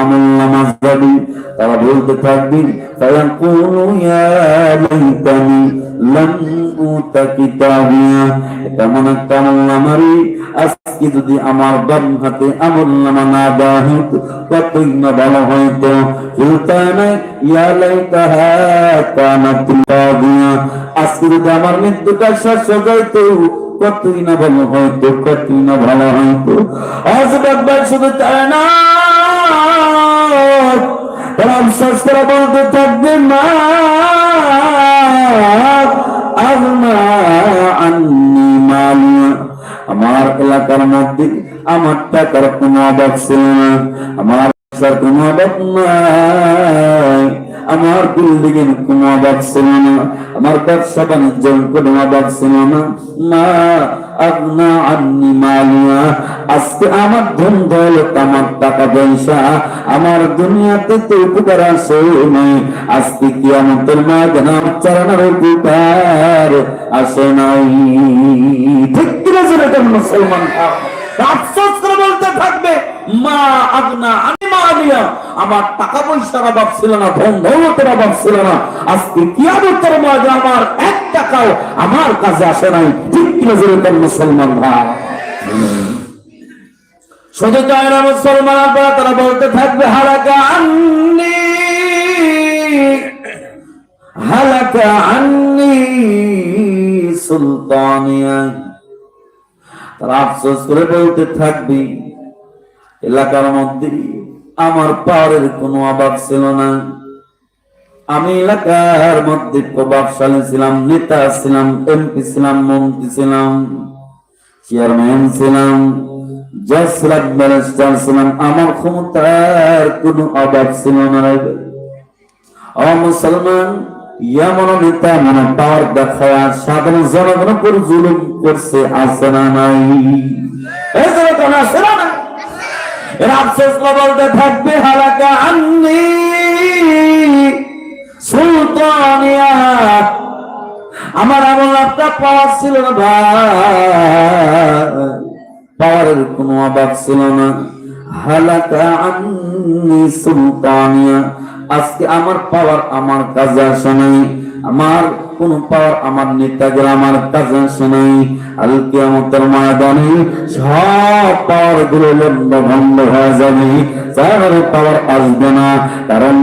আমল নামাজ যাবি তারা বলতে এটা মনে নামারি আজকে যদি আমার বাম হাতে আমল নামা না দেওয়া হইতো কতই না ভালো হইতো। সুলতানা আজকে যদি আমার মৃত্যুটা শেষ যাইতো, কতই না ভালো হয়তো কতই না ভালো হয়তো আজ একবার শুধু তাই না। আফসোস করে বলতে থাকবে, মা মালিয়া আমার এলাকার মধ্যে আমার টাকার কোনো অভাব ছিল না। আমার কোনো অভাব নাই। আমার বিল্ডিং কোনো অভাব ছিল না আমার ব্যবসা বাণিজ্যের কোনো অভাব ছিল না মা আপনা আন্নি মালিয়া, আজকে আমার ধন দৌলত আমার টাকা পয়সা, আমার দুনিয়াতে তো উপকার আসে নাই। আজকে কি আমাদের আমার চালানোর উপকার আসে নাই। ঠিক কিনা মুসলমান আফসোস করে বলতে থাকবে। মা আগনা আমি আমার টাকা পয়সার অভাব ছিল না অভাব ছিল না। আজকে কিয়ামতের মাঝে আমার এক টাকাও আমার কাছে আসে নাই। ঠিক যেরকম মুসলমান ভাই শুধু তাই না মুসলমান তারা বলতে থাকবে, হালাকা আন্নি হালাকা আন্নি সুলতানিয়া। তারা আফসোস করে বলতে থাকবি এলাকার মধ্যে আমার পাওয়ারের কোনো অভাব ছিল না। আমি এলাকার মধ্যে প্রভাবশালী ছিলাম, নেতা ছিলাম, এমপি ছিলাম, মন্ত্রী ছিলাম, চেয়ারম্যান ছিলাম আমার ক্ষমতার কোনো অভাব ছিল না মুসলমান, এমন নেতা মনে পাওয়ার দেখায় সাধারণ জনগণ করছে, আছে না নাই? আছে না বলতে থাকবে আমার এমন একটা পাওয়ার ছিল না ভাই। পাওয়ারের কোনো অভাব ছিল না। হালাকা সুলতানিয়া। আজকে আমার পাওয়ার আমার কাজে আসে নাই। আমার কোন পাওয়ার আমার নেতাদের আমার কাজে আসে নাই আল কিয়ামতের সব পাওয়ারগুলো লম্ব ভঙ্গ হয়ে যাবে। যার পাওয়ার আসবে না, কারণ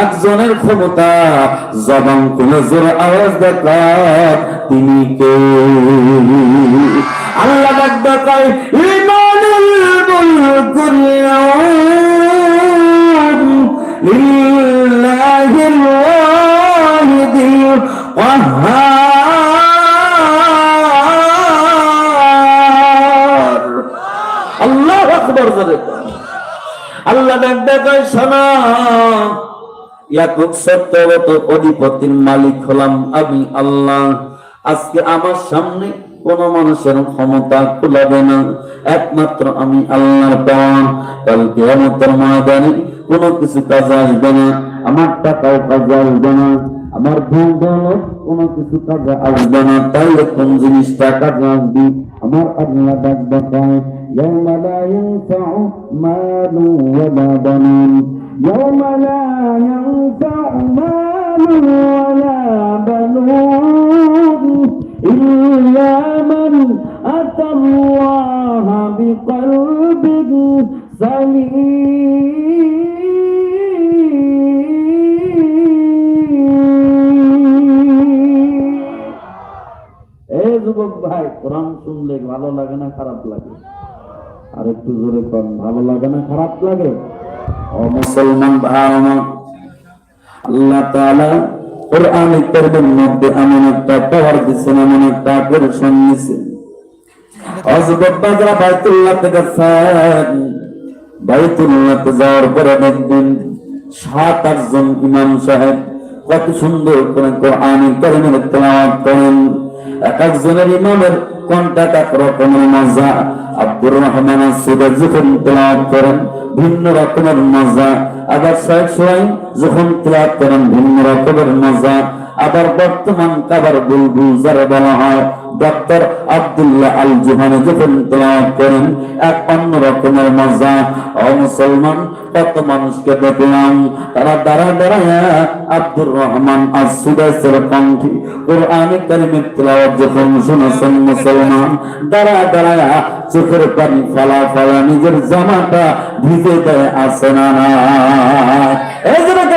একজনের ক্ষমতা জবান জোরে আওয়াজ দেখা তিনি কে? আল্লাহ ডাকবে কয় ইমানুল আল্লাহু আকবার কয়। আল্লাহ অধিপতির মালিক হলাম আমি আল্লাহ। আজকে আমার সামনে কোন মানুষের ক্ষমতা কুলাবে না। একমাত্র আমি আল্লাহর কোনো কিছু কাজে আসবে না। আমার টাকাও কাজে আসবে না। আমার ভুল দৌলত কোনো কিছু কাজে আসবে না তাইলে কোন জিনিসটা কাজে আসবি আমার আল্লাহ ডাক দেখায় يوم لا ينفع مال ولا بنون يوم لا ينفع مال ولا بنون إلا من أتى الله بقلب سليم এ যুবক ভাই, কোরআন শুনলে ভালো লাগে না খারাপ লাগে? আর একটু জোরে কর ভালো লাগে না খারাপ লাগে? ও মুসলমান ভাই আল্লাহ তাআলা কোরআন কারীমের মধ্যে এমন একটা পাওয়ার দিয়েছেন, এমন একটা আকর্ষণ দিয়েছেন অজগব বাজরা বাইতুল্লাহ থেকে ফেন বাইতুল্লাহতে যাওয়ার পরে দেখবেন সাত, আটজন ইমাম সাহেব কত সুন্দর করে কোরআন কারীমের তেলাওয়াত করেন। এক একজনের ইমামের কোনটা এক রকমের মজা। আব্দুর রহমান সিরাজ যখন তেলাওয়াত করেন, ভিন্ন রকমের মজা। আবার শেখ সোহাইন যখন তেলাওয়াত করেন, ভিন্ন রকমের মজা। আবার বর্তমান কাবার বুলবুল যারা বলা হয়। ডক্টর আব্দুল্লাহ আল জুহানি যখন তেলাওয়াত করেন, এক অন্য রকমের মজা। ও মুসলমান, কত মানুষকে দেখলাম, তারা দাঁড়া দাঁড়ায় আব্দুর রহমান আর আসুদাসের কণ্ঠে কোরআনে কারিমের তেলাওয়াত যখন শুনেছেন মুসলমান দাঁড়া দাঁড়ায় চোখের পানি ফালা ফালা নিজের জামাটা ভিজে দেয় আসে না না এই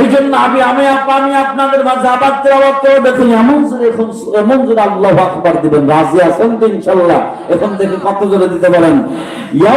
এই জন্য আমি আমি আমি আপনাদের মাঝে আবার তেলাওয়াত করে দেখুন এমন এখন এমন জোরে আল্লাহু আকবার দিবেন, রাজি আছেন তো ইনশাআল্লাহ। এখন থেকে কত জোরে দিতে পারেন। লা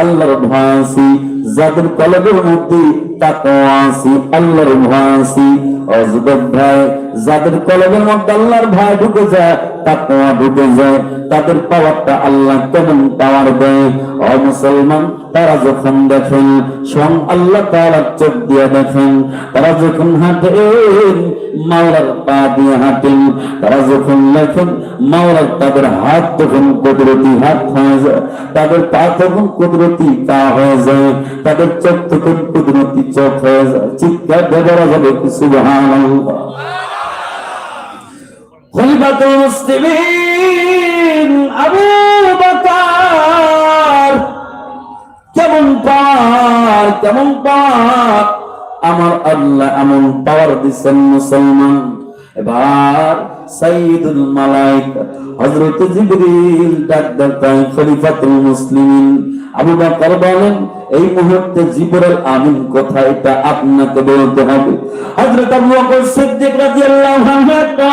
আল্লাহর ভয় যাদের কলবের মধ্যে তাকওয়া আছে, আল্লাহর আছে অজগর ভয় যাদের কলবের মধ্যে আল্লাহর ভয় ঢুকে যায়, তাকওয়া ঢুকে যায়। তাদের পাওয়ারটা আল্লাহ কেমন পাওয়ার দেয়। ও মুসলমান, তারা যখন দেখেন, স্বয়ং আল্লাহ তারা চোখ দিয়ে দেখেন, তারা যখন হাঁটেন মাওলার পা দিয়ে হাঁটেন তারা যখন লেখেন, মাওলার তাদের হাত তখন কুদরতি হাত হয়ে যায়, তাদের পা তখন কুদরতি পা হয়ে যায়, তাদের চোখ তখন কুদরতি চোখ হয়ে যায়, চিৎকার দিয়ে যাবে বকর, কেমন পাওয়ার কেমন আমার আল্লাহ এমন পাওয়ার দিচ্ছেন মুসলমান। এবার সাইয়্যিদুল মালাইকা, হযরত জিবরিল ডাক দেন খলিফাতুল মুসলিমিন আবু বকর বলেন, এই মুহূর্তে জিবরাইল আমিন কথা এটা আপনাকে বলতে হবে। হযরত আবু বকর সিদ্দিক রাদিয়াল্লাহু আনহু একটা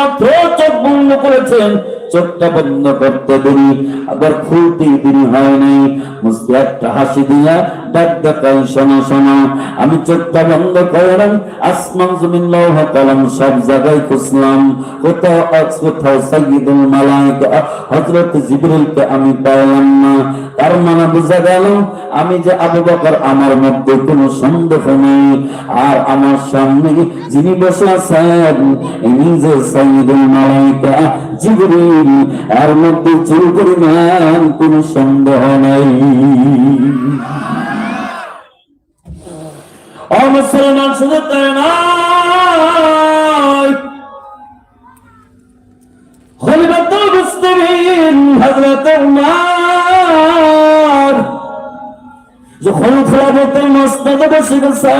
চোখ বন্ধ করেছেন। চোখটা বন্ধ করতে দেরি, আবার খুলতে দেরি হয় নাই। মুসকে একটা হাসি দিয়া আমি চোখটা বন্ধ করলাম, আসমান, জমিন, লৌহ, কলম, সব জায়গায় খুঁজলাম। কোথাও আজ কোথাও সাইয়্যিদুল মালাইকা হযরত জিবরিলকে আমি পাইলাম না। তার মানে বোঝা গেল, আমি যে আবু বকর, আমার মধ্যে কোনো সন্দেহ নেই। আর আমার সামনে যিনি বসে আছেন যে সাইয়্যিদুল মালাইকা জিবরিল। এর মধ্যে চুল পরিমাণ কোন সন্দেহ নাই। ও মুসলমান শুধু তাই নয় খলিফাতুল মুসলিমিন হযরত উমর। যখন খেলাফতের মস্তদে বসে গেছে